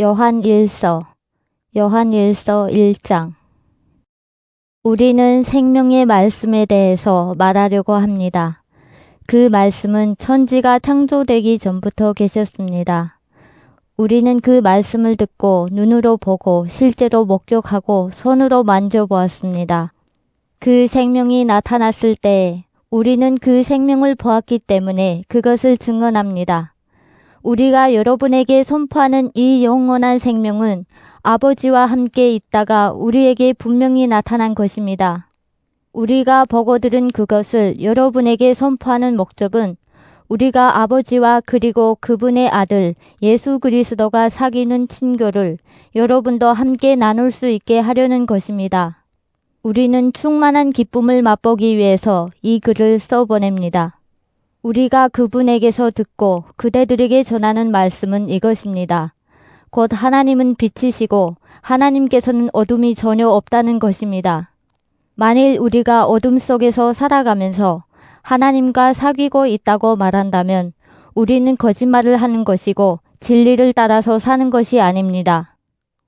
요한 1서 요한 1서 1장 우리는 생명의 말씀에 대해서 말하려고 합니다. 그 말씀은 천지가 창조되기 전부터 계셨습니다. 우리는 그 말씀을 듣고 눈으로 보고 실제로 목격하고 손으로 만져보았습니다. 그 생명이 나타났을 때 우리는 그 생명을 보았기 때문에 그것을 증언합니다. 우리가 여러분에게 선포하는 이 영원한 생명은 아버지와 함께 있다가 우리에게 분명히 나타난 것입니다. 우리가 보고 들은 그것을 여러분에게 선포하는 목적은 우리가 아버지와 그리고 그분의 아들 예수 그리스도가 사귀는 친교를 여러분도 함께 나눌 수 있게 하려는 것입니다. 우리는 충만한 기쁨을 맛보기 위해서 이 글을 써보냅니다. 우리가 그분에게서 듣고 그대들에게 전하는 말씀은 이것입니다. 곧 하나님은 빛이시고 하나님께서는 어둠이 전혀 없다는 것입니다. 만일 우리가 어둠 속에서 살아가면서 하나님과 사귀고 있다고 말한다면 우리는 거짓말을 하는 것이고 진리를 따라서 사는 것이 아닙니다.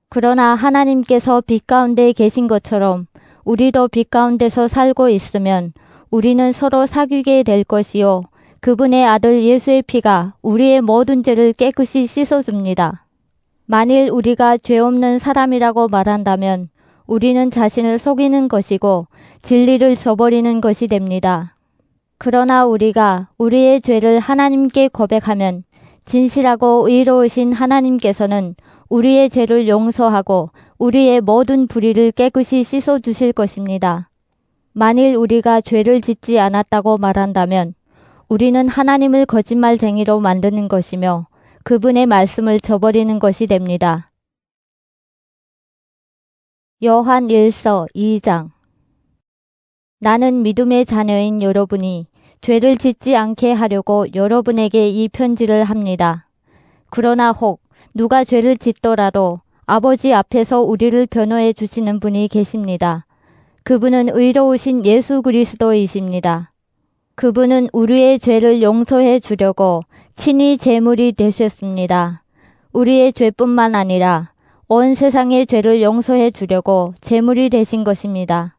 그러나 하나님께서 빛 가운데 계신 것처럼 우리도 빛 가운데서 살고 있으면 우리는 서로 사귀게 될 것이요. 그분의 아들 예수의 피가 우리의 모든 죄를 깨끗이 씻어줍니다. 만일 우리가 죄 없는 사람이라고 말한다면 우리는 자신을 속이는 것이고 진리를 저버리는 것이 됩니다. 그러나 우리가 우리의 죄를 하나님께 고백하면 진실하고 의로우신 하나님께서는 우리의 죄를 용서하고 우리의 모든 불의를 깨끗이 씻어 주실 것입니다. 만일 우리가 죄를 짓지 않았다고 말한다면 우리는 하나님을 거짓말쟁이로 만드는 것이며 그분의 말씀을 저버리는 것이 됩니다. 요한 1서 2장 나는 믿음의 자녀인 여러분이 죄를 짓지 않게 하려고 여러분에게 이 편지를 합니다. 그러나 혹 누가 죄를 짓더라도 아버지 앞에서 우리를 변호해 주시는 분이 계십니다. 그분은 의로우신 예수 그리스도이십니다. 그분은 우리의 죄를 용서해 주려고 친히 제물이 되셨습니다. 우리의 죄뿐만 아니라 온 세상의 죄를 용서해 주려고 제물이 되신 것입니다.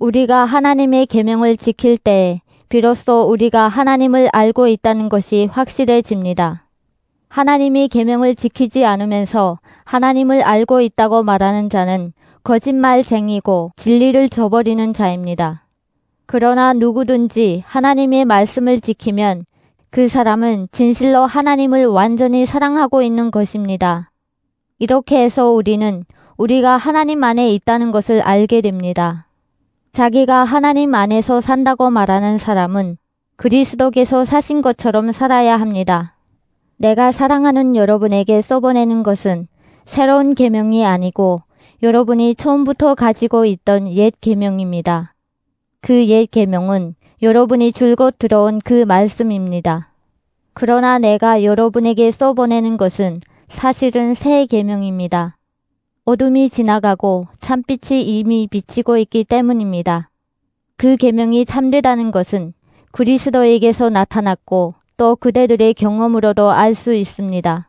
우리가 하나님의 계명을 지킬 때 비로소 우리가 하나님을 알고 있다는 것이 확실해집니다. 하나님이 계명을 지키지 않으면서 하나님을 알고 있다고 말하는 자는 거짓말쟁이고 진리를 저버리는 자입니다. 그러나 누구든지 하나님의 말씀을 지키면 그 사람은 진실로 하나님을 완전히 사랑하고 있는 것입니다. 이렇게 해서 우리는 우리가 하나님 안에 있다는 것을 알게 됩니다. 자기가 하나님 안에서 산다고 말하는 사람은 그리스도께서 사신 것처럼 살아야 합니다. 내가 사랑하는 여러분에게 써보내는 것은 새로운 계명이 아니고 여러분이 처음부터 가지고 있던 옛 계명입니다. 그 옛 계명은 여러분이 줄곧 들어온 그 말씀입니다. 그러나 내가 여러분에게 써보내는 것은 사실은 새 계명입니다. 어둠이 지나가고 참빛이 이미 비치고 있기 때문입니다. 그 계명이 참되다는 것은 그리스도에게서 나타났고 또 그대들의 경험으로도 알 수 있습니다.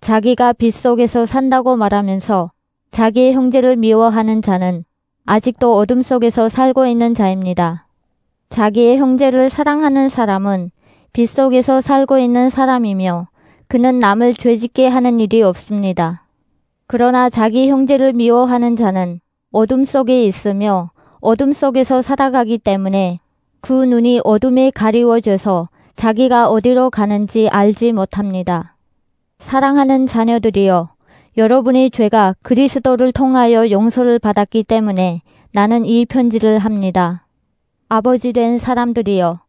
자기가 빛 속에서 산다고 말하면서 자기의 형제를 미워하는 자는 아직도 어둠 속에서 살고 있는 자입니다. 자기의 형제를 사랑하는 사람은 빛 속에서 살고 있는 사람이며 그는 남을 죄짓게 하는 일이 없습니다. 그러나 자기 형제를 미워하는 자는 어둠 속에 있으며 어둠 속에서 살아가기 때문에 그 눈이 어둠에 가리워져서 자기가 어디로 가는지 알지 못합니다. 사랑하는 자녀들이여, 여러분의 죄가 그리스도를 통하여 용서를 받았기 때문에 나는 이 편지를 합니다. 아버지 된 사람들이여,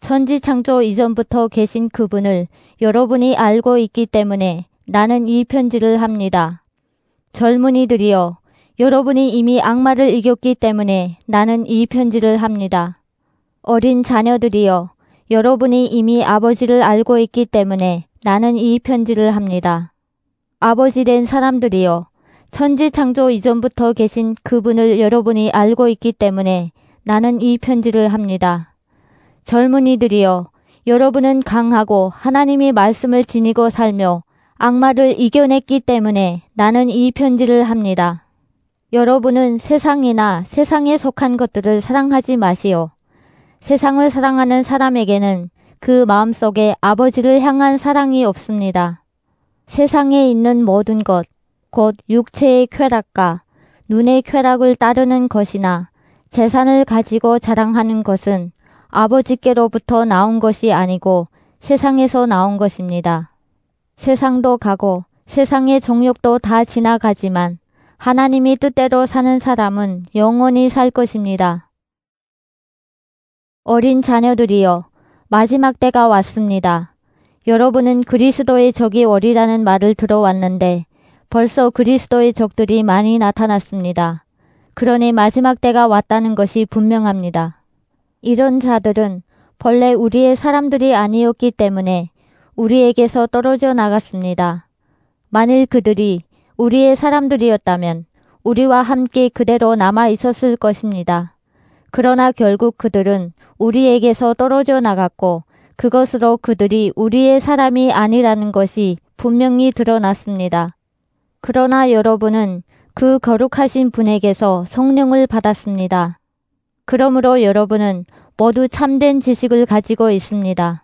천지 창조 이전부터 계신 그분을 여러분이 알고 있기 때문에 나는 이 편지를 합니다. 젊은이들이여, 여러분이 이미 악마를 이겼기 때문에 나는 이 편지를 합니다. 어린 자녀들이여, 여러분이 이미 아버지를 알고 있기 때문에 나는 이 편지를 합니다. 아버지 된 사람들이여, 천지 창조 이전부터 계신 그분을 여러분이 알고 있기 때문에 나는 이 편지를 합니다. 젊은이들이여, 여러분은 강하고 하나님의 말씀을 지니고 살며 악마를 이겨냈기 때문에 나는 이 편지를 합니다. 여러분은 세상이나 세상에 속한 것들을 사랑하지 마시오. 세상을 사랑하는 사람에게는 그 마음속에 아버지를 향한 사랑이 없습니다. 세상에 있는 모든 것, 곧 육체의 쾌락과 눈의 쾌락을 따르는 것이나 재산을 가지고 자랑하는 것은 아버지께로부터 나온 것이 아니고 세상에서 나온 것입니다. 세상도 가고 세상의 종욕도 다 지나가지만 하나님이 뜻대로 사는 사람은 영원히 살 것입니다. 어린 자녀들이여, 마지막 때가 왔습니다. 여러분은 그리스도의 적이 어리라는 말을 들어왔는데 벌써 그리스도의 적들이 많이 나타났습니다. 그러니 마지막 때가 왔다는 것이 분명합니다. 이런 자들은 본래 우리의 사람들이 아니었기 때문에 우리에게서 떨어져 나갔습니다. 만일 그들이 우리의 사람들이었다면 우리와 함께 그대로 남아 있었을 것입니다. 그러나 결국 그들은 우리에게서 떨어져 나갔고 그것으로 그들이 우리의 사람이 아니라는 것이 분명히 드러났습니다. 그러나 여러분은 그 거룩하신 분에게서 성령을 받았습니다. 그러므로 여러분은 모두 참된 지식을 가지고 있습니다.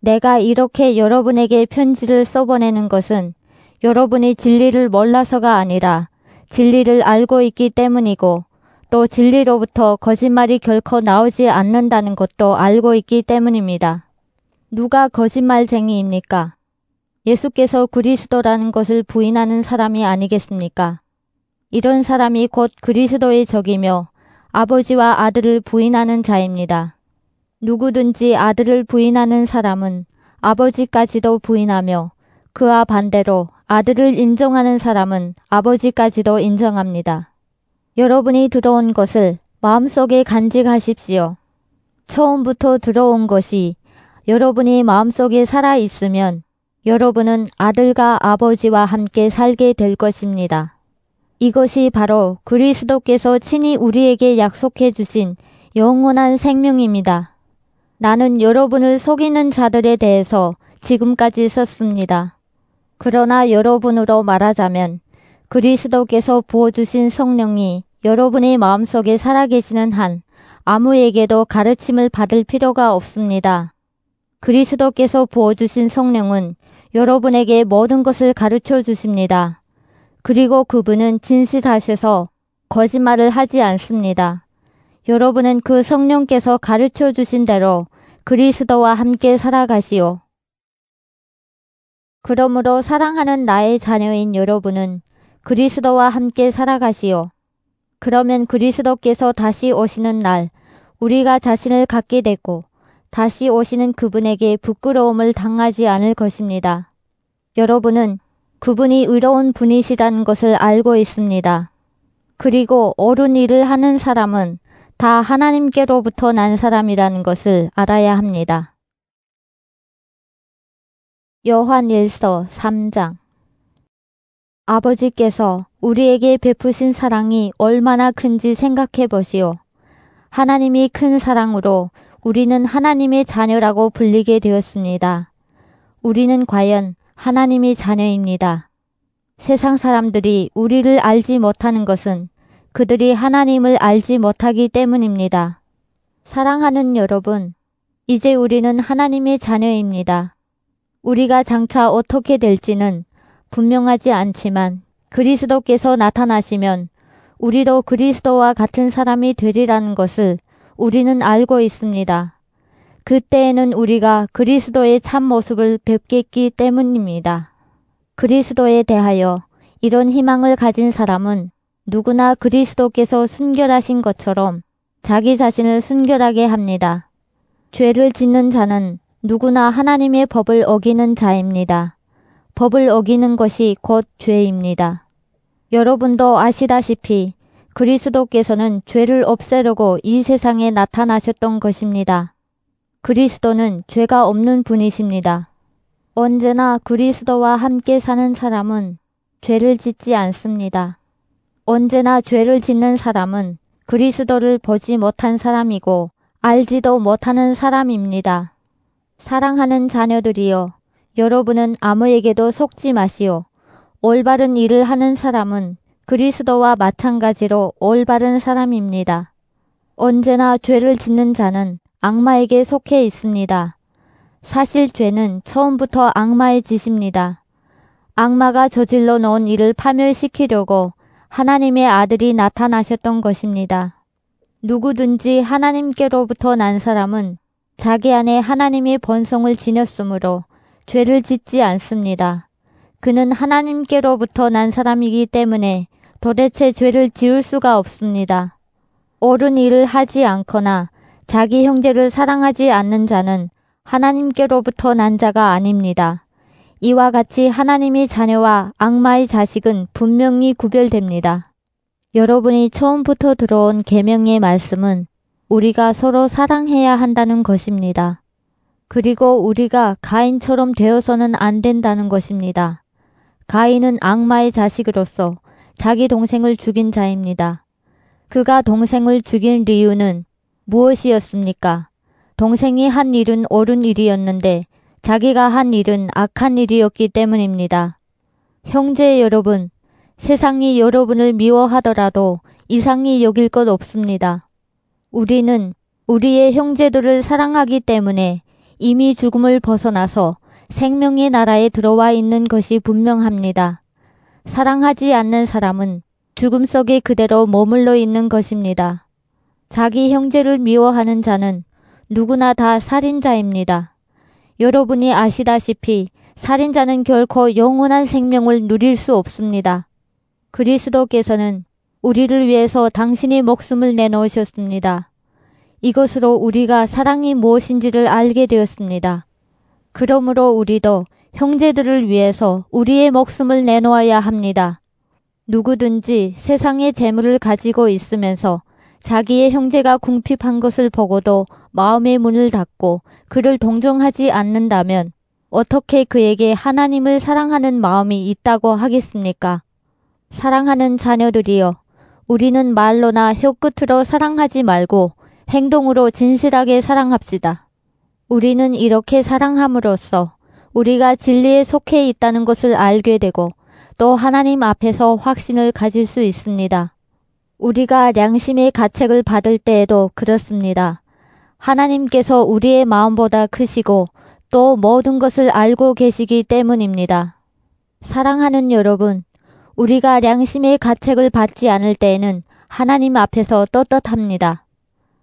내가 이렇게 여러분에게 편지를 써보내는 것은 여러분이 진리를 몰라서가 아니라 진리를 알고 있기 때문이고 또 진리로부터 거짓말이 결코 나오지 않는다는 것도 알고 있기 때문입니다. 누가 거짓말쟁이입니까? 예수께서 그리스도라는 것을 부인하는 사람이 아니겠습니까? 이런 사람이 곧 그리스도의 적이며 아버지와 아들을 부인하는 자입니다. 누구든지 아들을 부인하는 사람은 아버지까지도 부인하며 그와 반대로 아들을 인정하는 사람은 아버지까지도 인정합니다. 여러분이 들어온 것을 마음속에 간직하십시오. 처음부터 들어온 것이 여러분이 마음속에 살아 있으면 여러분은 아들과 아버지와 함께 살게 될 것입니다. 이것이 바로 그리스도께서 친히 우리에게 약속해 주신 영원한 생명입니다. 나는 여러분을 속이는 자들에 대해서 지금까지 썼습니다. 그러나 여러분으로 말하자면 그리스도께서 부어주신 성령이 여러분의 마음속에 살아계시는 한 아무에게도 가르침을 받을 필요가 없습니다. 그리스도께서 부어주신 성령은 여러분에게 모든 것을 가르쳐 주십니다. 그리고 그분은 진실하셔서 거짓말을 하지 않습니다. 여러분은 그 성령께서 가르쳐 주신 대로 그리스도와 함께 살아가시오. 그러므로 사랑하는 나의 자녀인 여러분은 그리스도와 함께 살아가시오. 그러면 그리스도께서 다시 오시는 날 우리가 자신을 갖게 되고 다시 오시는 그분에게 부끄러움을 당하지 않을 것입니다. 여러분은 그분이 의로운 분이시라는 것을 알고 있습니다. 그리고 옳은 일을 하는 사람은 다 하나님께로부터 난 사람이라는 것을 알아야 합니다. 요한 1서 3장 아버지께서 우리에게 베푸신 사랑이 얼마나 큰지 생각해 보시오. 하나님이 큰 사랑으로 우리는 하나님의 자녀라고 불리게 되었습니다. 우리는 과연 하나님의 자녀입니다. 세상 사람들이 우리를 알지 못하는 것은 그들이 하나님을 알지 못하기 때문입니다. 사랑하는 여러분, 이제 우리는 하나님의 자녀입니다. 우리가 장차 어떻게 될지는 분명하지 않지만 그리스도께서 나타나시면 우리도 그리스도와 같은 사람이 되리라는 것을 우리는 알고 있습니다. 그때에는 우리가 그리스도의 참 모습을 뵙겠기 때문입니다. 그리스도에 대하여 이런 희망을 가진 사람은 누구나 그리스도께서 순결하신 것처럼 자기 자신을 순결하게 합니다. 죄를 짓는 자는 누구나 하나님의 법을 어기는 자입니다. 법을 어기는 것이 곧 죄입니다. 여러분도 아시다시피 그리스도께서는 죄를 없애려고 이 세상에 나타나셨던 것입니다. 그리스도는 죄가 없는 분이십니다. 언제나 그리스도와 함께 사는 사람은 죄를 짓지 않습니다. 언제나 죄를 짓는 사람은 그리스도를 보지 못한 사람이고 알지도 못하는 사람입니다. 사랑하는 자녀들이여, 여러분은 아무에게도 속지 마시오. 올바른 일을 하는 사람은 그리스도와 마찬가지로 올바른 사람입니다. 언제나 죄를 짓는 자는 악마에게 속해 있습니다. 사실 죄는 처음부터 악마의 짓입니다. 악마가 저질러 놓은 일을 파멸시키려고 하나님의 아들이 나타나셨던 것입니다. 누구든지 하나님께로부터 난 사람은 자기 안에 하나님의 본성을 지녔으므로 죄를 짓지 않습니다. 그는 하나님께로부터 난 사람이기 때문에 도대체 죄를 지을 수가 없습니다. 옳은 일을 하지 않거나 자기 형제를 사랑하지 않는 자는 하나님께로부터 난 자가 아닙니다. 이와 같이 하나님의 자녀와 악마의 자식은 분명히 구별됩니다. 여러분이 처음부터 들어온 계명의 말씀은 우리가 서로 사랑해야 한다는 것입니다. 그리고 우리가 가인처럼 되어서는 안 된다는 것입니다. 가인은 악마의 자식으로서 자기 동생을 죽인 자입니다. 그가 동생을 죽인 이유는 무엇이었습니까? 동생이 한 일은 옳은 일이었는데 자기가 한 일은 악한 일이었기 때문입니다. 형제 여러분, 세상이 여러분을 미워하더라도 이상히 여길 것 없습니다. 우리는 우리의 형제들을 사랑하기 때문에 이미 죽음을 벗어나서 생명의 나라에 들어와 있는 것이 분명합니다. 사랑하지 않는 사람은 죽음 속에 그대로 머물러 있는 것입니다. 자기 형제를 미워하는 자는 누구나 다 살인자입니다. 여러분이 아시다시피 살인자는 결코 영원한 생명을 누릴 수 없습니다. 그리스도께서는 우리를 위해서 당신의 목숨을 내놓으셨습니다. 이것으로 우리가 사랑이 무엇인지를 알게 되었습니다. 그러므로 우리도 형제들을 위해서 우리의 목숨을 내놓아야 합니다. 누구든지 세상의 재물을 가지고 있으면서 자기의 형제가 궁핍한 것을 보고도 마음의 문을 닫고 그를 동정하지 않는다면 어떻게 그에게 하나님을 사랑하는 마음이 있다고 하겠습니까? 사랑하는 자녀들이여, 우리는 말로나 혀끝으로 사랑하지 말고 행동으로 진실하게 사랑합시다. 우리는 이렇게 사랑함으로써 우리가 진리에 속해 있다는 것을 알게 되고 또 하나님 앞에서 확신을 가질 수 있습니다. 우리가 양심의 가책을 받을 때에도 그렇습니다. 하나님께서 우리의 마음보다 크시고 또 모든 것을 알고 계시기 때문입니다. 사랑하는 여러분, 우리가 양심의 가책을 받지 않을 때에는 하나님 앞에서 떳떳합니다.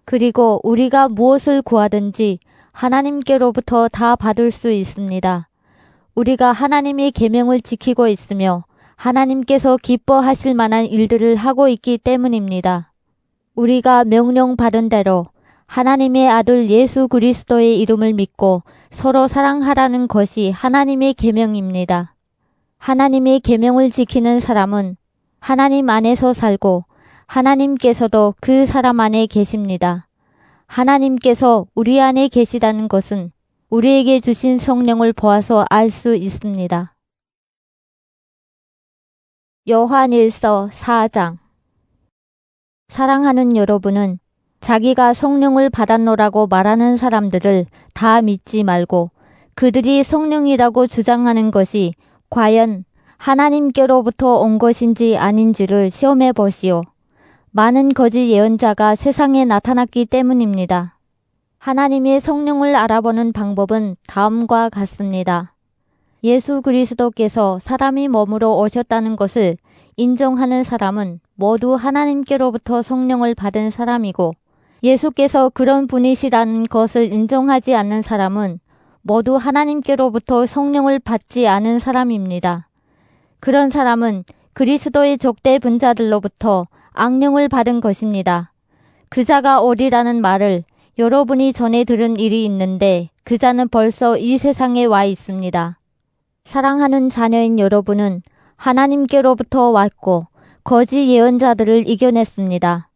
그리고 우리가 무엇을 구하든지 하나님께로부터 다 받을 수 있습니다. 우리가 하나님의 계명을 지키고 있으며 하나님께서 기뻐하실 만한 일들을 하고 있기 때문입니다. 우리가 명령받은 대로 하나님의 아들 예수 그리스도의 이름을 믿고 서로 사랑하라는 것이 하나님의 계명입니다. 하나님의 계명을 지키는 사람은 하나님 안에서 살고 하나님께서도 그 사람 안에 계십니다. 하나님께서 우리 안에 계시다는 것은 우리에게 주신 성령을 보아서 알 수 있습니다. 요한일서 4장 사랑하는 여러분은 자기가 성령을 받았노라고 말하는 사람들을 다 믿지 말고 그들이 성령이라고 주장하는 것이 과연 하나님께로부터 온 것인지 아닌지를 시험해 보시오. 많은 거짓 예언자가 세상에 나타났기 때문입니다. 하나님의 성령을 알아보는 방법은 다음과 같습니다. 예수 그리스도께서 사람이 몸으로 오셨다는 것을 인정하는 사람은 모두 하나님께로부터 성령을 받은 사람이고 예수께서 그런 분이시라는 것을 인정하지 않는 사람은 모두 하나님께로부터 성령을 받지 않은 사람입니다. 그런 사람은 그리스도의 족대 분자들로부터 악령을 받은 것입니다. 그자가 오리라는 말을 여러분이 전에 들은 일이 있는데 그자는 벌써 이 세상에 와 있습니다. 사랑하는 자녀인 여러분은 하나님께로부터 왔고 거짓 예언자들을 이겨냈습니다.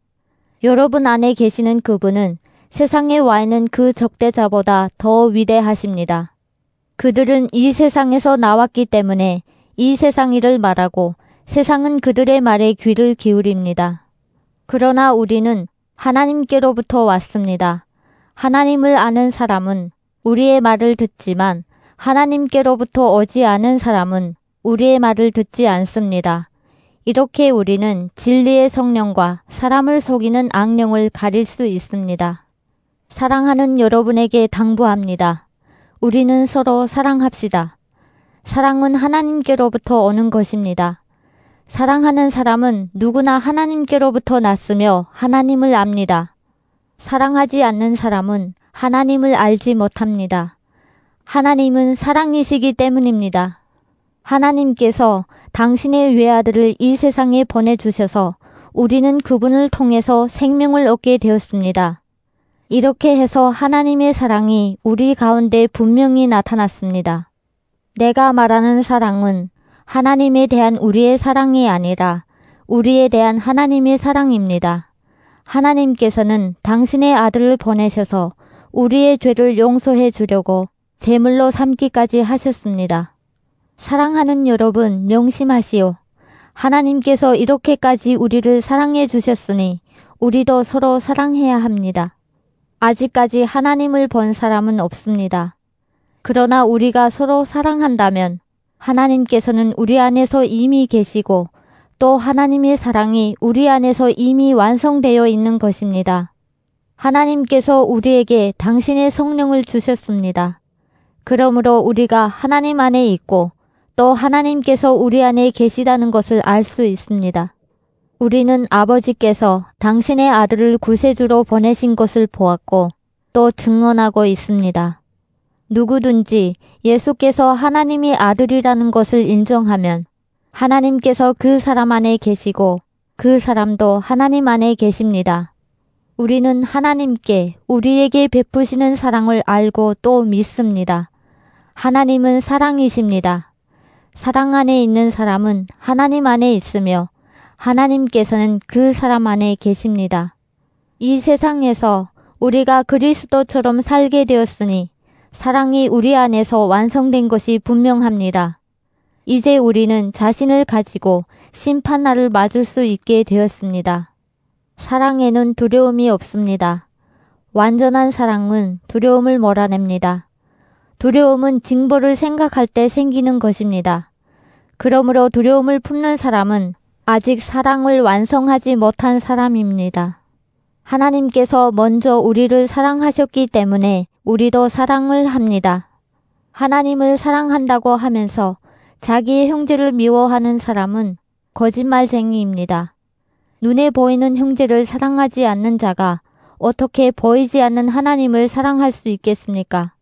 여러분 안에 계시는 그분은 세상에 와 있는 그 적대자보다 더 위대하십니다. 그들은 이 세상에서 나왔기 때문에 이 세상 일을 말하고 세상은 그들의 말에 귀를 기울입니다. 그러나 우리는 하나님께로부터 왔습니다. 하나님을 아는 사람은 우리의 말을 듣지만 하나님께로부터 오지 않은 사람은 우리의 말을 듣지 않습니다. 이렇게 우리는 진리의 성령과 사람을 속이는 악령을 가릴 수 있습니다. 사랑하는 여러분에게 당부합니다. 우리는 서로 사랑합시다. 사랑은 하나님께로부터 오는 것입니다. 사랑하는 사람은 누구나 하나님께로부터 났으며 하나님을 압니다. 사랑하지 않는 사람은 하나님을 알지 못합니다. 하나님은 사랑이시기 때문입니다. 하나님께서 당신의 외아들을 이 세상에 보내주셔서 우리는 그분을 통해서 생명을 얻게 되었습니다. 이렇게 해서 하나님의 사랑이 우리 가운데 분명히 나타났습니다. 내가 말하는 사랑은 하나님에 대한 우리의 사랑이 아니라 우리에 대한 하나님의 사랑입니다. 하나님께서는 당신의 아들을 보내셔서 우리의 죄를 용서해 주려고 제물로 삼기까지 하셨습니다. 사랑하는 여러분 명심하시오. 하나님께서 이렇게까지 우리를 사랑해 주셨으니 우리도 서로 사랑해야 합니다. 아직까지 하나님을 본 사람은 없습니다. 그러나 우리가 서로 사랑한다면 하나님께서는 우리 안에서 이미 계시고 또 하나님의 사랑이 우리 안에서 이미 완성되어 있는 것입니다. 하나님께서 우리에게 당신의 성령을 주셨습니다. 그러므로 우리가 하나님 안에 있고 또 하나님께서 우리 안에 계시다는 것을 알 수 있습니다. 우리는 아버지께서 당신의 아들을 구세주로 보내신 것을 보았고 또 증언하고 있습니다. 누구든지 예수께서 하나님의 아들이라는 것을 인정하면 하나님께서 그 사람 안에 계시고 그 사람도 하나님 안에 계십니다. 우리는 하나님께 우리에게 베푸시는 사랑을 알고 또 믿습니다. 하나님은 사랑이십니다. 사랑 안에 있는 사람은 하나님 안에 있으며 하나님께서는 그 사람 안에 계십니다. 이 세상에서 우리가 그리스도처럼 살게 되었으니 사랑이 우리 안에서 완성된 것이 분명합니다. 이제 우리는 자신을 가지고 심판날을 맞을 수 있게 되었습니다. 사랑에는 두려움이 없습니다. 완전한 사랑은 두려움을 몰아냅니다. 두려움은 징벌을 생각할 때 생기는 것입니다. 그러므로 두려움을 품는 사람은 아직 사랑을 완성하지 못한 사람입니다. 하나님께서 먼저 우리를 사랑하셨기 때문에 우리도 사랑을 합니다. 하나님을 사랑한다고 하면서 자기의 형제를 미워하는 사람은 거짓말쟁이입니다. 눈에 보이는 형제를 사랑하지 않는 자가 어떻게 보이지 않는 하나님을 사랑할 수 있겠습니까?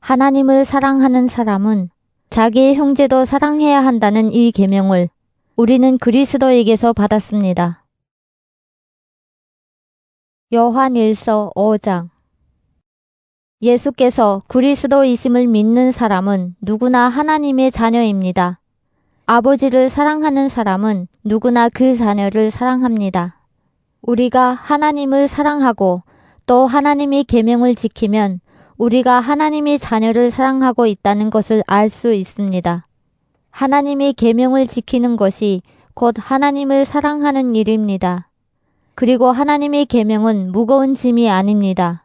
하나님을 사랑하는 사람은 자기의 형제도 사랑해야 한다는 이 계명을 우리는 그리스도에게서 받았습니다. 요한 1서 5장 예수께서 그리스도이심을 믿는 사람은 누구나 하나님의 자녀입니다. 아버지를 사랑하는 사람은 누구나 그 자녀를 사랑합니다. 우리가 하나님을 사랑하고 또 하나님의 계명을 지키면 우리가 하나님의 자녀를 사랑하고 있다는 것을 알 수 있습니다. 하나님의 계명을 지키는 것이 곧 하나님을 사랑하는 일입니다. 그리고 하나님의 계명은 무거운 짐이 아닙니다.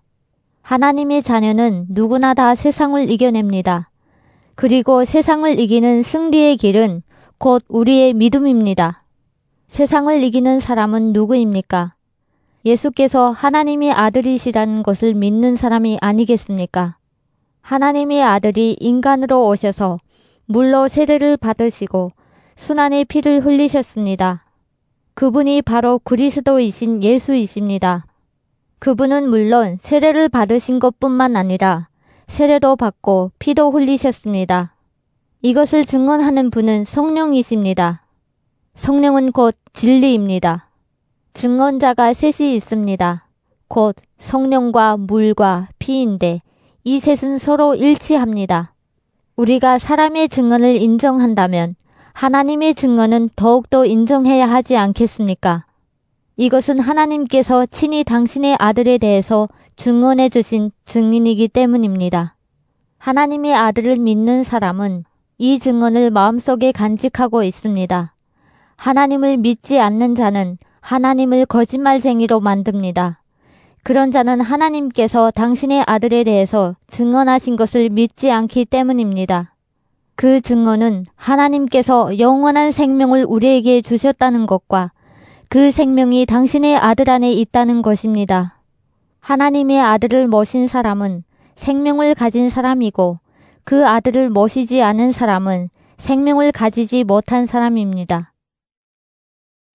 하나님의 자녀는 누구나 다 세상을 이겨냅니다. 그리고 세상을 이기는 승리의 길은 곧 우리의 믿음입니다. 세상을 이기는 사람은 누구입니까? 예수께서 하나님의 아들이시라는 것을 믿는 사람이 아니겠습니까? 하나님의 아들이 인간으로 오셔서 물로 세례를 받으시고 순환의 피를 흘리셨습니다. 그분이 바로 그리스도이신 예수이십니다. 그분은 물론 세례를 받으신 것뿐만 아니라 세례도 받고 피도 흘리셨습니다. 이것을 증언하는 분은 성령이십니다. 성령은 곧 진리입니다. 증언자가 셋이 있습니다. 곧 성령과 물과 피인데 이 셋은 서로 일치합니다. 우리가 사람의 증언을 인정한다면 하나님의 증언은 더욱더 인정해야 하지 않겠습니까? 이것은 하나님께서 친히 당신의 아들에 대해서 증언해 주신 증인이기 때문입니다. 하나님의 아들을 믿는 사람은 이 증언을 마음속에 간직하고 있습니다. 하나님을 믿지 않는 자는 하나님을 거짓말쟁이로 만듭니다. 그런 자는 하나님께서 당신의 아들에 대해서 증언하신 것을 믿지 않기 때문입니다. 그 증언은 하나님께서 영원한 생명을 우리에게 주셨다는 것과 그 생명이 당신의 아들 안에 있다는 것입니다. 하나님의 아들을 모신 사람은 생명을 가진 사람이고 그 아들을 모시지 않은 사람은 생명을 가지지 못한 사람입니다.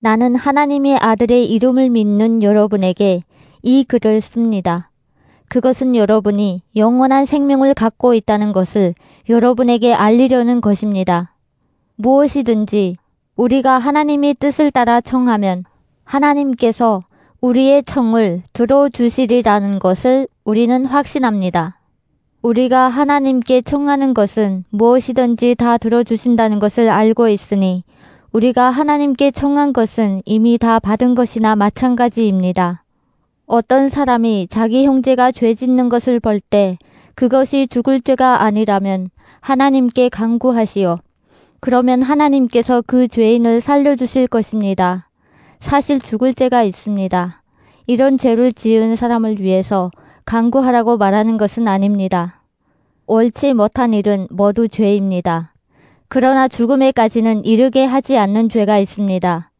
나는 하나님의 아들의 이름을 믿는 여러분에게 이 글을 씁니다. 그것은 여러분이 영원한 생명을 갖고 있다는 것을 여러분에게 알리려는 것입니다. 무엇이든지 우리가 하나님의 뜻을 따라 청하면 하나님께서 우리의 청을 들어주시리라는 것을 우리는 확신합니다. 우리가 하나님께 청하는 것은 무엇이든지 다 들어주신다는 것을 알고 있으니 우리가 하나님께 청한 것은 이미 다 받은 것이나 마찬가지입니다. 어떤 사람이 자기 형제가 죄 짓는 것을 볼 때 그것이 죽을 죄가 아니라면 하나님께 강구하시오. 그러면 하나님께서 그 죄인을 살려주실 것입니다. 사실 죽을 죄가 있습니다. 이런 죄를 지은 사람을 위해서 강구하라고 말하는 것은 아닙니다. 옳지 못한 일은 모두 죄입니다. 그러나 죽음에까지는 이르게 하지 않는 죄가 있습니다.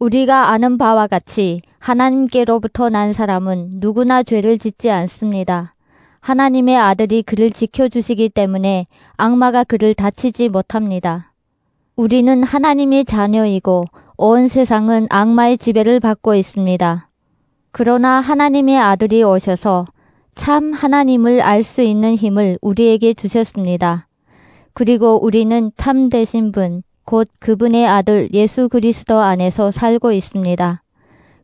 우리가 아는 바와 같이 하나님께로부터 난 사람은 누구나 죄를 짓지 않습니다. 하나님의 아들이 그를 지켜주시기 때문에 악마가 그를 다치지 못합니다. 우리는 하나님의 자녀이고 온 세상은 악마의 지배를 받고 있습니다. 그러나 하나님의 아들이 오셔서 참 하나님을 알 수 있는 힘을 우리에게 주셨습니다. 그리고 우리는 참 되신 분, 곧 그분의 아들 예수 그리스도 안에서 살고 있습니다.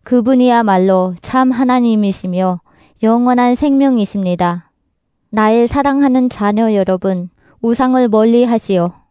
그분이야말로 참 하나님이시며 영원한 생명이십니다. 나의 사랑하는 자녀 여러분, 우상을 멀리 하시오.